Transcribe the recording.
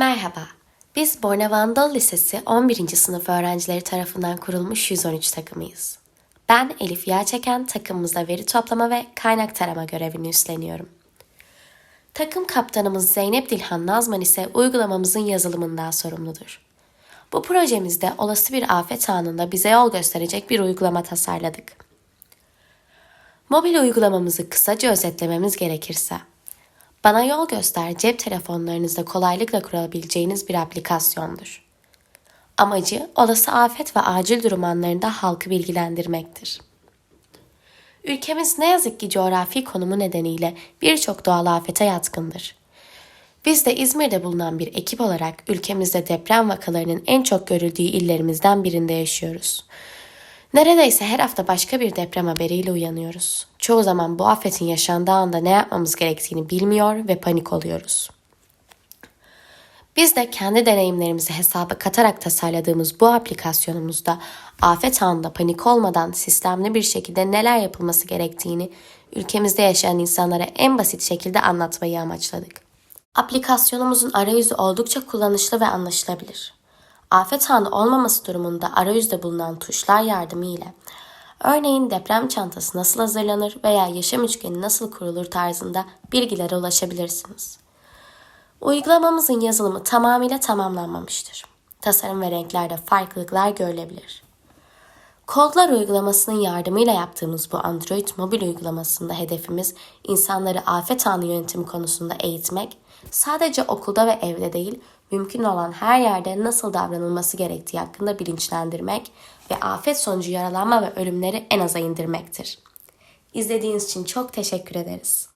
Merhaba. Biz Anadolu Lisesi 11. sınıf öğrencileri tarafından kurulmuş 113 takımıyız. Ben Elif Yağçeken takımımızda veri toplama ve kaynak tarama görevini üstleniyorum. Takım kaptanımız Zeynep Dilhan Nazman ise uygulamamızın yazılımından sorumludur. Bu projemizde olası bir afet anında bize yol gösterecek bir uygulama tasarladık. Mobil uygulamamızı kısaca özetlememiz gerekirse, bana yol göster cep telefonlarınızda kolaylıkla kurabileceğiniz bir aplikasyondur. Amacı olası afet ve acil durum anlarında halkı bilgilendirmektir. Ülkemiz ne yazık ki coğrafi konumu nedeniyle birçok doğal afete yatkındır. Biz de İzmir'de bulunan bir ekip olarak ülkemizde deprem vakalarının en çok görüldüğü illerimizden birinde yaşıyoruz. Neredeyse her hafta başka bir deprem haberiyle uyanıyoruz. Çoğu zaman bu afetin yaşandığı anda ne yapmamız gerektiğini bilmiyor ve panik oluyoruz. Biz de kendi deneyimlerimizi hesaba katarak tasarladığımız bu aplikasyonumuzda afet anında panik olmadan sistemli bir şekilde neler yapılması gerektiğini ülkemizde yaşayan insanlara en basit şekilde anlatmayı amaçladık. Aplikasyonumuzun arayüzü oldukça kullanışlı ve anlaşılabilir. Afet anı olmaması durumunda arayüzde bulunan tuşlar yardımıyla örneğin deprem çantası nasıl hazırlanır veya yaşam üçgeni nasıl kurulur tarzında bilgilere ulaşabilirsiniz. Uygulamamızın yazılımı tamamıyla tamamlanmamıştır. Tasarım ve renklerde farklılıklar görülebilir. Kodlar uygulamasının yardımıyla yaptığımız bu Android mobil uygulamasında hedefimiz insanları afet anı yönetimi konusunda eğitmek, sadece okulda ve evde değil, mümkün olan her yerde nasıl davranılması gerektiği hakkında bilinçlendirmek ve afet sonucu yaralanma ve ölümleri en aza indirmektir. İzlediğiniz için çok teşekkür ederiz.